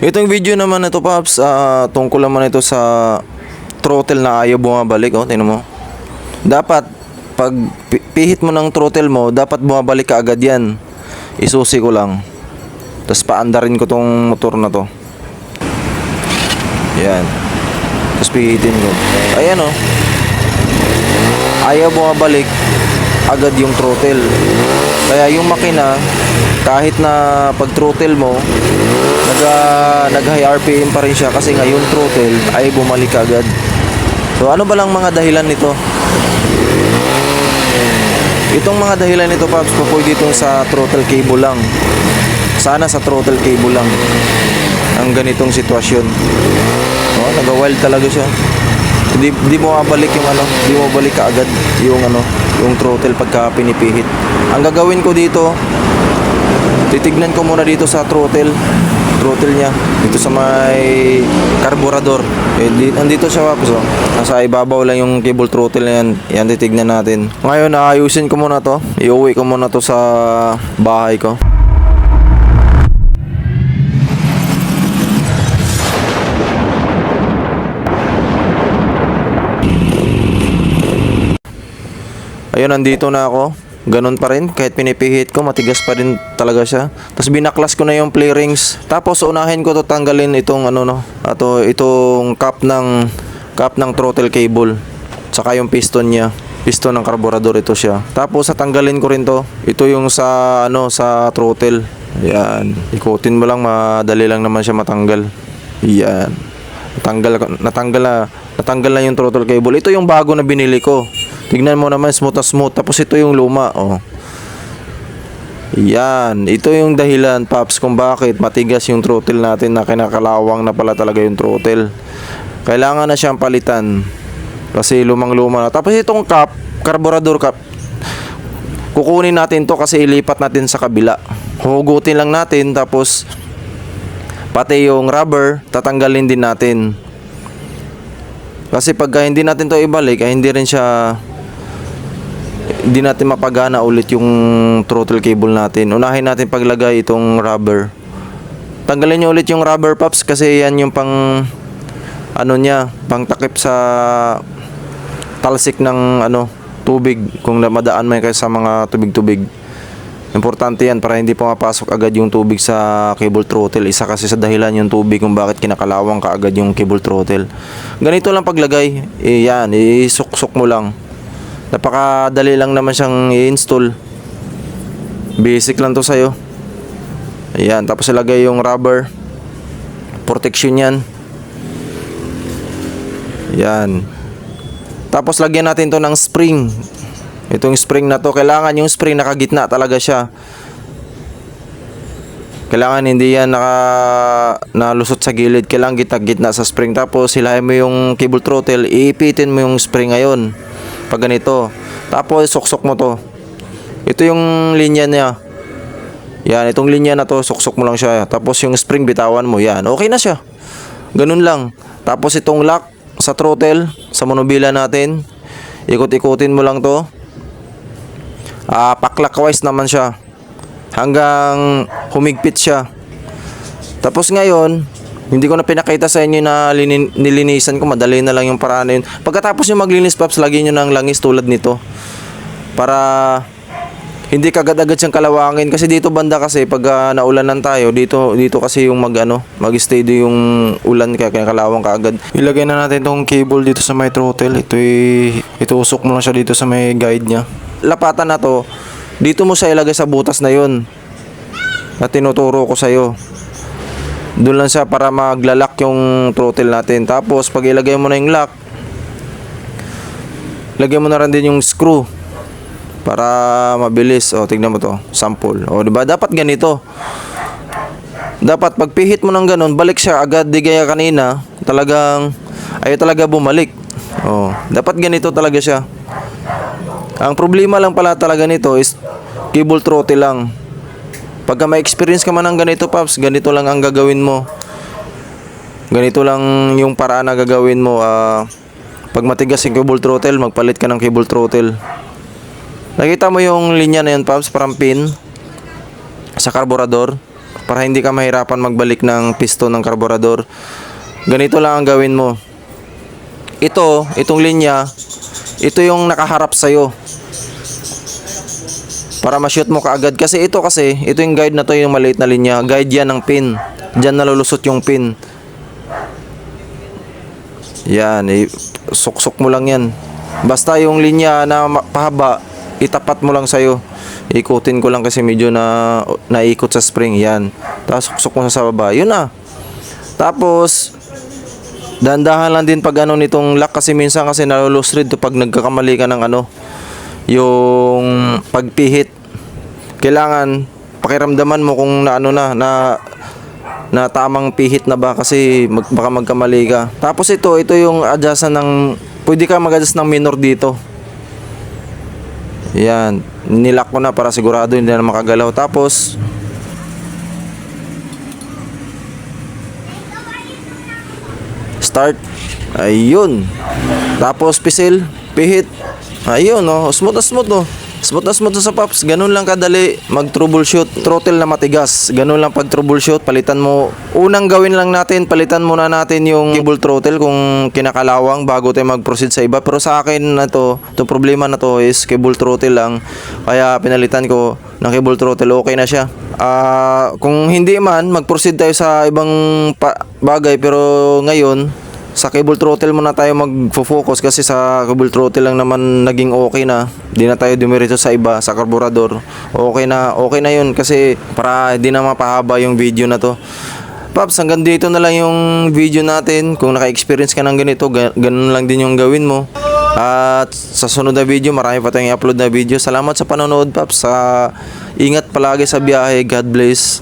Itong video naman ito, Paps, ah, tungkol naman ito sa throttle na ayaw bumabalik. Oh, tingnan mo. Dapat, pag pi- pihit mo ng throttle mo, dapat bumabalik ka agad yan. Isusi ko lang. Tapos paandarin ko tong motor na to. Yan. Tapos pihitin ko. Ayan oh. Ayaw bumabalik agad yung throttle. Kaya yung makina, kahit na pag throttle mo, nag, nag high RPM pa rin siya kasi nga throttle ay bumalik agad. So ano ba lang mga dahilan nito? Itong mga dahilan nito Paps, po itong sa throttle cable lang. Sana sa throttle cable lang. Ang ganitong sitwasyon. Oh, nag-wild talaga siya. Hindi di mo mabalik yung ano, di mo balik kaagad yung ano, yung throttle pagka pinipihit. Ang gagawin ko dito, titignan ko muna dito sa throttle. Throttle niya. Dito sa may carburetor eh, di, andito siya Paps oh. nasa ibabaw lang yung cable throttle na yan. Yan titignan natin. Ngayon aayusin ko muna to. Iuwi ko muna to sa bahay ko. Ayun, nandito na ako. Ganun pa rin. Kahit pinipihit ko, matigas pa rin talaga siya. Tapos binaklas ko na yung play rings. Tapos unahin ko to tanggalin itong ano no. Ato, itong cap ng cap ng throttle cable. Saka yung piston niya. Piston ng karburador ito siya. Tapos sa tanggalin ko rin to. Ito yung sa ano sa throttle. Ayan. Ikutin mo lang, madali lang naman siya matanggal. Ayan. Natanggal, natanggal na, natanggal na yung throttle cable. Ito yung bago na binili ko. Tignan mo naman, smooth na smooth. Tapos ito yung luma, oh. Yan. Ito yung dahilan, Paps, kung bakit matigas yung throttle natin na kinakalawang na pala talaga yung throttle. Kailangan na siyang palitan. Kasi lumang-luma na. Tapos itong cap, carburetor cap, kukunin natin to kasi ilipat natin sa kabila. Hugutin lang natin, tapos pati yung rubber, tatanggalin din natin. Kasi pagka hindi natin to ibalik, ay hindi rin siya hindi natin mapagana ulit yung throttle cable natin. Unahin natin paglagay itong rubber. Tanggalin nyo ulit yung rubber pops kasi yan yung pang ano niya, pang takip sa talsik ng ano tubig kung madaan man kayo sa mga tubig-tubig. Importante yan para hindi pumapasok agad yung tubig sa cable throttle. Isa kasi sa dahilan yung tubig kung bakit kinakalawang ka agad yung cable throttle. Ganito lang paglagay. Eh, yan, isuksok mo lang. Napakadali lang naman siyang i-install. Basic lang to sa'yo. Ayan, tapos ilagay yung rubber. Protection yan. Yan. Tapos lagyan natin to ng spring. Itong spring na to, kailangan yung spring nakagitna talaga siya. Kailangan hindi yan naka nalusot sa gilid, kailangan gitna-gitna sa spring. Tapos hilahin mo yung cable throttle, iipitin mo yung spring ngayon. Pag ganito. Tapos suksok mo to. Ito yung linya niya. Yan, itong linya na to, suksok mo lang siya. Tapos yung spring bitawan mo, yan. Okay na siya. Ganun lang. Tapos itong lock sa throttle, sa monobila natin, ikot-ikutin mo lang to. Ah, pa-clockwise naman siya. Hanggang humigpit siya. Tapos ngayon, hindi ko na pinakita sa inyo na linin, nilinisan ko. Madali na lang yung paraan na yun. Pagkatapos yung maglinis, Paps, lagyan nyo ng langis tulad nito. Para hindi kagad-agad siyang kalawangin. Kasi dito banda kasi, pag ah, naulanan tayo, dito, dito kasi yung mag, ano, mag-steady yung ulan kaya kaya kalawang kaagad. Ilagay na natin tong cable dito sa may throttle. Ito itusok mo lang siya dito sa may guide niya. Lapatan na to, dito mo siya ilagay sa butas na yun na tinuturo ko sa'yo. Doon lang siya para maglalak yung throttle natin. Tapos pag ilagay mo na yung lock, lagyan mo na rin din yung screw para mabilis. O, tignan mo to. Sample. O, di ba? Dapat ganito. Dapat pagpihit mo ng ganun, balik siya agad. Di gaya kanina, talagang ayaw talaga bumalik. O, dapat ganito talaga siya. Ang problema lang pala talaga nito is cable throttle lang. Pagka may experience ka man ng ganito, Paps, ganito lang ang gagawin mo. Ganito lang yung paraan na gagawin mo. ah pag matigas yung cable throttle, magpalit ka ng cable throttle. Nakita mo yung linya na yun, Paps, parang pin sa karburador. para hindi ka mahirapan magbalik ng piston ng karburador. Ganito lang ang gawin mo. Ito, itong linya, ito yung nakaharap sa'yo. Para ma-shoot mo kaagad. Kasi ito kasi, ito yung guide na to yung maliit na linya. Guide yan ng pin. Diyan nalulusot yung pin. Yan, eh, suksok mo lang yan. Basta yung linya na pahaba, itapat mo lang sa'yo. Ikutin ko lang kasi medyo na naikot sa spring. Yan. Tapos suksok mo sa baba. Yun na. Tapos, Dandahan lang din pag ano nitong lock kasi minsan kasi nalulose to pag nagkakamali ka ng ano yung pagpihit. Kailangan pakiramdaman mo kung na ano na na na tamang pihit na ba kasi mag, baka magkamali ka. Tapos ito, ito yung adjustan ng pwede ka mag-adjust ng minor dito. Yan, nilak ko na para sigurado hindi na makagalaw. Tapos start. Ayun. Tapos pisil, pihit. Ayun, oh. Smooth na smooth, oh. Smooth na smooth sa pops. Ganun lang kadali mag-troubleshoot. Throttle na matigas. Ganun lang pag troubleshoot. Palitan mo. Unang gawin lang natin, palitan muna natin yung cable throttle kung kinakalawang bago tayo mag-proceed sa iba. Pero sa akin na to, to problema na to is cable throttle lang. Kaya pinalitan ko ng cable throttle. Okay na siya. Ah, kung hindi man, mag-proceed tayo sa ibang bagay. Pero ngayon, sa cable throttle muna tayo magfo-focus kasi sa cable throttle lang naman naging okay na. Di na tayo dumiretso sa iba, sa karburador. Okay na, okay na yun kasi para di na mapahaba yung video na to. Paps, hanggang dito na lang yung video natin. Kung naka-experience ka ng ganito, ga- ganun lang din yung gawin mo. At sa sunod na video, marami pa tayong i-upload na video. Salamat sa panonood, Paps. Sa ingat palagi sa biyahe. God bless.